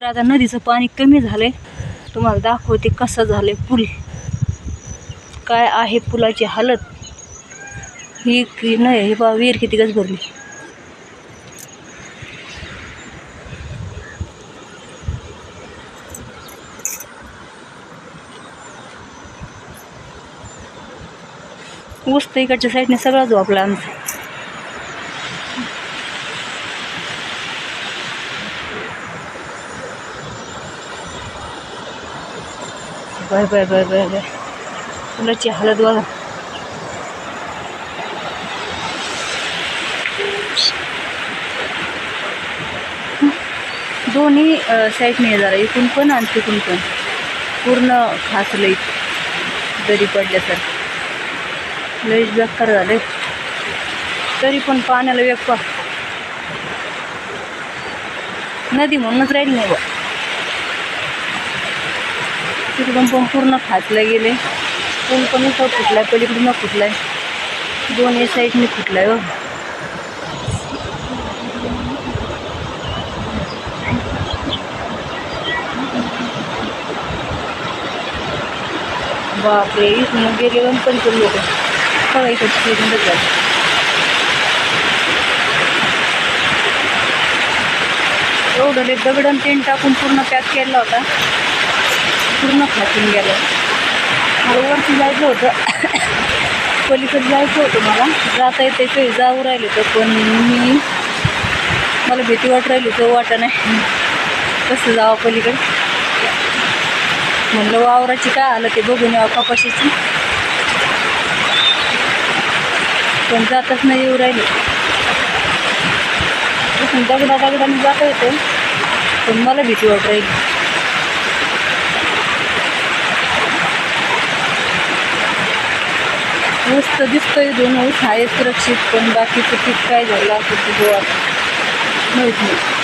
तर आता नदीचं पाणी कमी झालंय. तुम्हाला दाखवते कसं झालंय पूल. काय आहे पुलाची हालत? ही की नाही हे बा विहीर किती गच भरली ऊस तर इकडच्या साईडने सगळा झोपला आमचा. Bye bye bye bye bye फुलाची हालत बघा. दोन्ही साईडने जरा इकडून पण आणि तिकडून पण. पूर्ण खासलं दरी पडल्यासारखं. लईच बेकार झालं तरी पण पाण्याला वेग पा नदी म्हणूनच राहील नाही बा. तिकडून पण पूर्ण फाटलं गेले. पूल पण इथं फुटलाय पलीकडून फुटलाय. दोन्ही साईडने फुटलाय हो. बापरे इथून गेले पण लोक. सगळं इकडे सेकंदच एवढं लय दगड आणि तेल टाकून पूर्ण पॅक केला होता. पूर्ण फाटून गेलं. मला वरती जायचं होतं. पलीकडे जायचं होतं मला. जाता येते काही जाऊ राहिले तर पण मी मला भीती वाट राहिली तर वाटत नाही. कसं जावं पलीकडे? म्हणलं वावराची काय आलं ते बघून यावं कपाशीची. पण जातच नाही येऊ राहिले. दगडा दगडाने जाता येते. पण मला भीती वाट राहिली. ऊस तर दिसतोय दोन ऊस आहे सुरक्षित पण बाकीचं पीक काय झालं असं ते गोवा माहीत नाही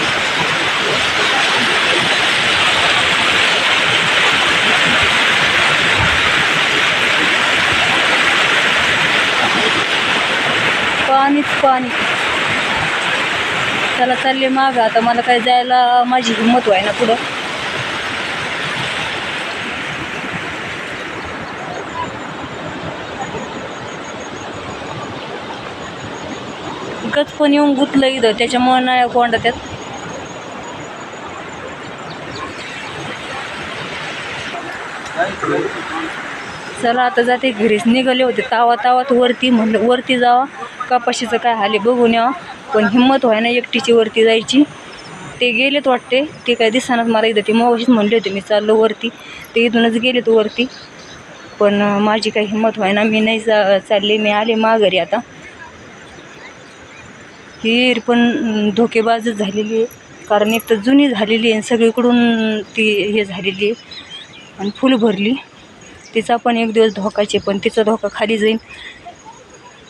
पाणीच पाणी त्याला चालले मागं आता मला काय जायला माझी हिंमत व्हाय ना पुढं एकच पण येऊन गुतलं इथं. त्याच्यामुळं नाही हो कोंडा त्यात. चला आता जाते घरीच. निघाले होते. तावा तावात वरती म्हणलं वरती जावा. कपाशीचं काय हाले बघून यावं. पण हिंमत व्हाय ना एकटीची वरती जायची. ते गेलेत वाटते. ते काय दिसणार मला इथं. ते मगाशीच म्हणले होते मी चाललो वरती. ते इथूनच गेलेत वरती. पण माझी काही हिंमत व्हाय ना मी नाही जा चालले. मी आले माघारी आता. ही पण धोकेबाजच झालेली आहे. कारण एक तर जुनी झालेली आहे आणि सगळीकडून ती हे झालेली आहे. आणि फुल भरली. तिचा पण एक दिवस धोकाचे पण तिचा धोका खाली जाईन.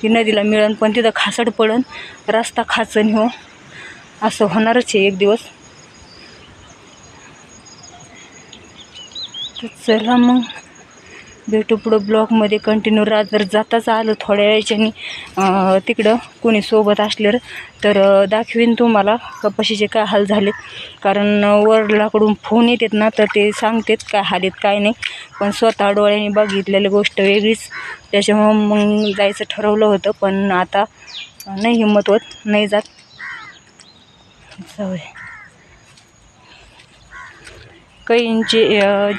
ती नदीला मिळन पण तिथं खासड पडन. रस्ता खाचन हो. असं होणारच आहे एक दिवस. तर चला मग. भेटू पुढं ब्लॉकमध्ये कंटिन्यू राहत जर जाताच आलं थोड्या वेळच्यानी. तिकडं कोणी सोबत असल्यावर. तर दाखवीन तुम्हाला कपाशीचे काय हाल झाले. कारण वरलाकडून फोन येतात ना तर ते सांगतात काय हालेत काय नाही. पण स्वतः डोळ्याने बघितलेली गोष्ट वेगळीच. त्याच्यामुळं मग जायचं ठरवलं होतं पण आता नाही हिंमत होत नाही जात. सवय काहींचे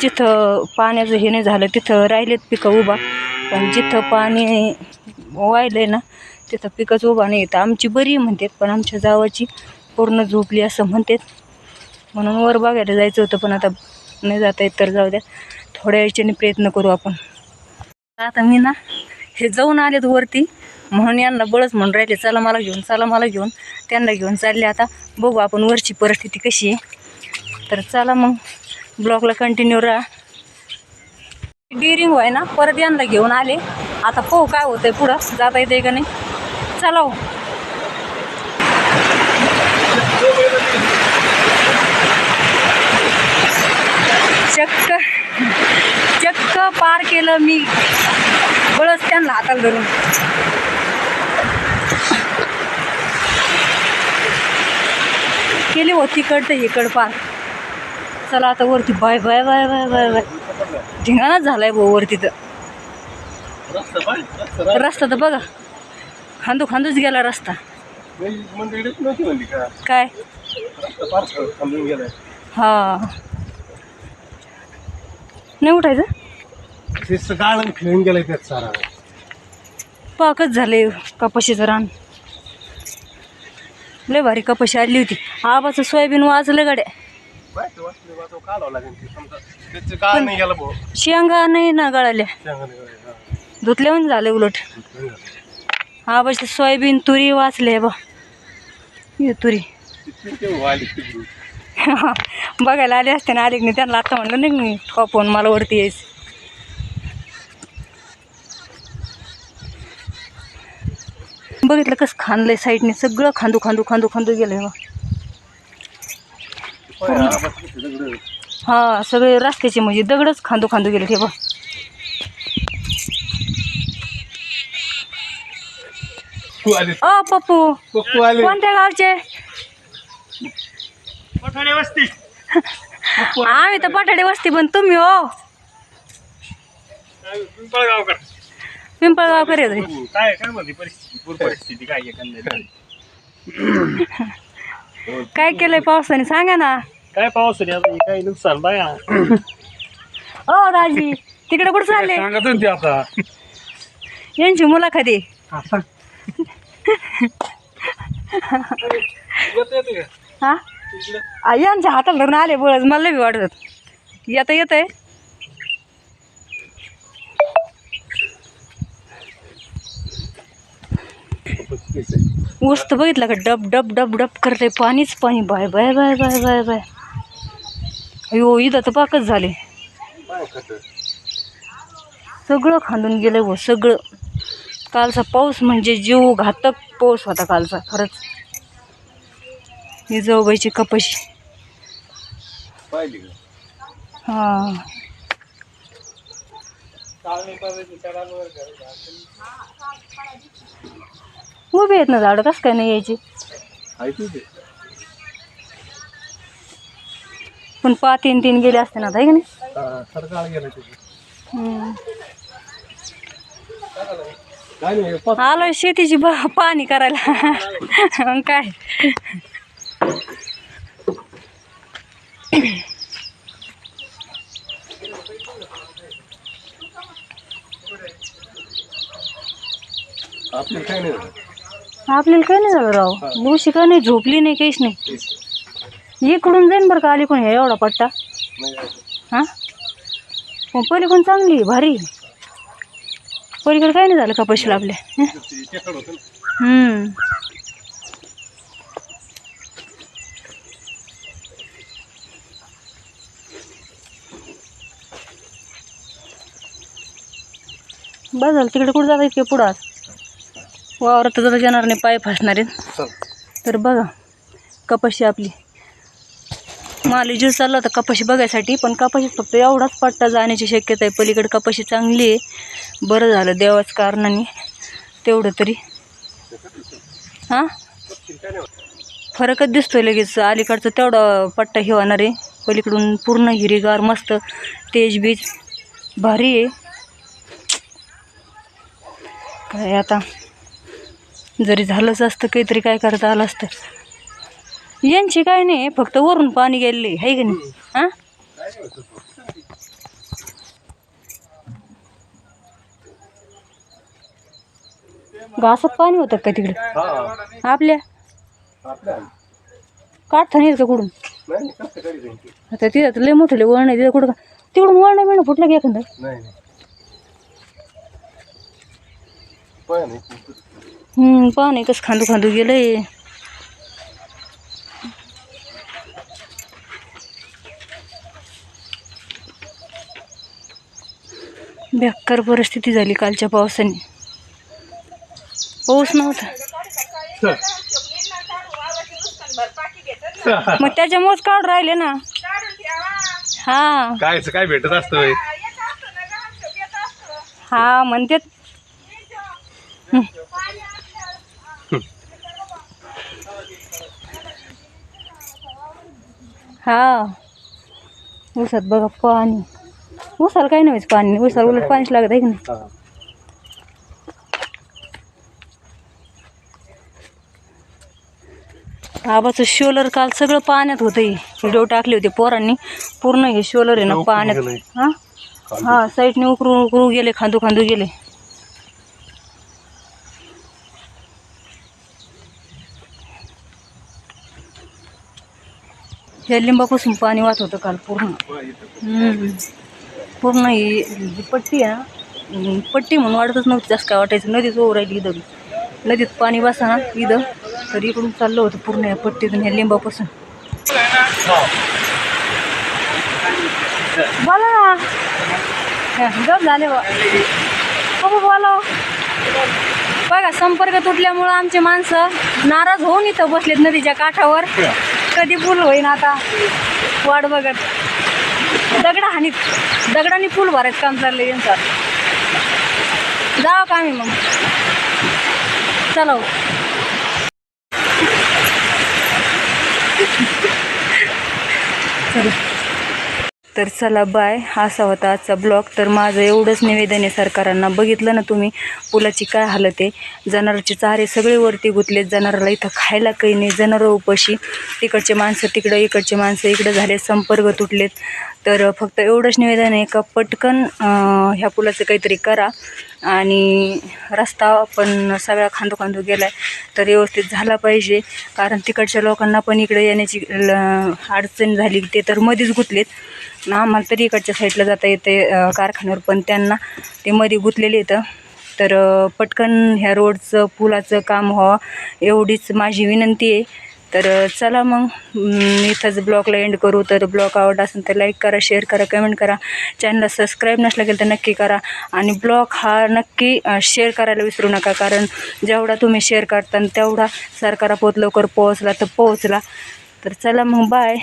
जिथं पाण्याचं हे नाही झालं तिथं राहिलेत पिकं उभा. पण जिथं पाणी वाहिलं आहे ना तिथं पिकंच उभा नाही येतं. आमची बरी म्हणतात पण आमच्या जावाची पूर्ण झोपली असं म्हणतात. म्हणून वर बघायला जायचं होतं पण आता नाही जाता येत तर जाऊ द्या. थोड्या याच्याने प्रयत्न करू आपण. आता मी ना हे जाऊन आलेत वरती. म्हणून यांना बळच म्हणून राहिले चला मला घेऊन चला मला घेऊन. त्यांना घेऊन चालले आता. बघू आपण वरची परिस्थिती कशी आहे. तर चला मग. ब्लॉकला कंटिन्यू राहा. डिरिंग व्हाय ना परत यांना घेऊन आले. आता पाहू काय होतंय पुढं. जाता येते का नाही? चला हो. चक्क चक्क पार केलं मी. बळच त्यांना हाताला धरून. केली होती कड तर इकड पार. चला आता वरती bye bye bye bye bye bye. धिंगाणाच झालाय भाऊ वरती तर. रस्ता तर बघा. खांदू खांदूच गेला रस्ता. काय? हा. नाही उठायचं? गाळण खेळून गेलाय त्यात सारा पाकच झाले कपाशीचं रान. लय भारी कपाशी आली होती. आबाचं सोयाबीन वाजलं गाड्या. माहिती वाटलं वाचव काढावं लागेल ते. समजा त्याचं गाळ नाही गेला भाऊ. शेंगा नाही ना गळाल्या. चांगलं हा. झाले उलट. आबाचं सोयाबीन तुरी वाचले बा. हे तुरी. बघायला आले असते ना आले की नाही त्यांना आता म्हणलं नाही का मी कॉपवून मला वरती यायचं. बघितलं कसं खांदलंय साईडने सगळं खांदू खांदू खांदू खांदू गेलंय बा. हा, सगळे रस्त्याचे म्हणजे दगडच खांदू खांदू गेले ते बा तू आली. अ पप्पू. कोणत्या गावचे? पठाडे वस्ती. आम्ही तर पठाडे वस्ती पण तुम्ही हो. पिंपळगावकर. पिंपळगाव करे काय काय परिस्थिती? पूर परिस्थिती काय काय केलंय पावसाने? सांगा ना. काय पाऊस आहे आता हे काय नुकसान बाया. ओ दाजी तिकडे कुठं चालले? सांगत होती आता? यांची मुलाखती हा? आ, यांच्या हाताला धरून आले बळच मला बी वाटत येतं येत ऊस तर बघितलं का? डब डब डब डब करते पाणीच पाणी. Bye bye bye bye bye bye. अयो इथं तर पाकच झाले. सगळं खांदून गेलं हो सगळं. कालचा पाऊस म्हणजे जीव घातक पाऊस होता कालचा खरंच. ही जवळची कपाशी. हां. उभी आहेत ना झाडं कसं काय नाही यायची? पण पा तीन तीन गेले असते ना आहे का नाही? हम्म. आलोय शेतीची ब- पाणी करायला. मग काय? आपल्याला काय नाही. आपल्याला काय नाही झालं राव? दिवशी काय नाही झोपली नाही काहीच नाही. इकडून जाईन बरं का आली कोण एवढा पट्टा. हां? मग पहिले पण चांगली आहे, भारी आहे. पलीकडे काय नाही झालं कपाशीला आपल्या? हं? बस झालं तिकडे कुठं जाता इतके पुढं आज? वावरात जरा जाणार नाही पाय फासणार आहेत. तर बघा कपाशी आपली. माली जीव चालला होता कपाशी बघायसाठी पण कपाशीत फक्त एवढाच पट्टा जाण्याची शक्यता आहे. पलीकडे कपाशी चांगली आहे. बरं झालं देवाच कारणाने. तेवढं तरी. हां? फरकच दिसतोय लगेच. अलीकडचं तेवढा पट्टा हे होणार आहे. पलीकडून पूर्ण हिरीगार मस्त तेज बीज. भारी आहे. काय आता? जरी झालंच असतं काहीतरी काय करता आलं असतं. यांची काय नाही फक्त वरून पाणी गेलेले आहे की नाही? हां? घासात पाणी होतं का तिकडे? हा. आपल्या? काढता नाही का कुठून? आता तिथं तर लय मोठं लय वळण आहे तिथं कुठं का? तिकडून वळण आहे फुटलं की एखादं? नाही नाही कसं खांदू खांदू गेलंय बेकार परिस्थिती झाली कालच्या पावसाने. पाऊस नव्हता. मग त्याच्यामुळेच काढून राहिले ना. हा. काय काय भेटत असतं हा म्हणतात. हं. ऊसात बघा पाणी ऊसाला काय नाही पाणी. ऊसाला उलट पाणीच लागत आहे की नाही. आबाचं शोलर काल सगळं पाण्यात होतं हे व्हिडिओ टाकले होते पोरांनी पूर्ण हे शोलर आहे ना पाण्यात. हा हा साईडने उकरून उकरून गेले खांदू खांदू गेले हे लिंबापासून पाणी वाहत होतं काल पूर्ण. पूर्ण ही जी पट्टी आहे ना? पट्टी म्हणून वाढतच नव्हती जास्त काय वाटायचं. नदीच ओर राहिली इथं नदीत पाणी बसा ना इथं तर इकडून चाललं होतं पूर्ण या पट्टीतून ह्या लिंबापासून. बोला. गप झाले बा हो, हो बोला. बघा संपर्क तुटल्यामुळं आमचे माणसं नाराज होऊन इथं बसलेत नदीच्या काठावर. कधी पूल होईन आता. वाट बघत. दगड हानीत. दगडाने पूल भरायचं काम चाललं यांचं जावं का आम्ही मग. चलो चला. हो. तर चला बाय असा होता आजचा ब्लॉग तर माझं एवढंच निवेदन आहे सरकारांना. बघितलं ना तुम्ही पुलाची काय हालत आहे. जनावरचे चारे सगळे वरती गुतलेत. जनावराला इथं खायला काही नाही. जनावरं उपाशी. तिकडचे माणसं तिकडं इकडचे माणसं इकडं झाले संपर्क तुटलेत. तर फक्त एवढंच निवेदन आहे का पटकन ह्या पुलाचं काहीतरी करा. आणि रस्ता पण सगळा खांदोखांदो गेला आहे तर व्यवस्थित झाला पाहिजे. कारण तिकडच्या लोकांना पण इकडे येण्याची ल- अडचण झाली. ते तर मध्येच गुतलेत. आम्हाला तरी इकडच्या साईडला जाता येते कारखान्यावर पण त्यांना ते मध्ये गुतलेले येतं तर पटकन ह्या रोडचं पुलाचं काम व्हावं. एवढीच माझी विनंती आहे. तर चला मग मी इथंच ब्लॉगला एंड करू. तर ब्लॉग आवडला असेल तर लाईक करा शेअर करा कमेंट करा. चॅनलला सबस्क्राईब नसला गेलं तर नक्की करा. आणि ब्लॉग हा नक्की शेअर करायला विसरू नका. कारण जेवढा तुम्ही शेअर करता तेवढा सरकारापोत लवकर पोहोचला तर पोहोचला. तर चला मग बाय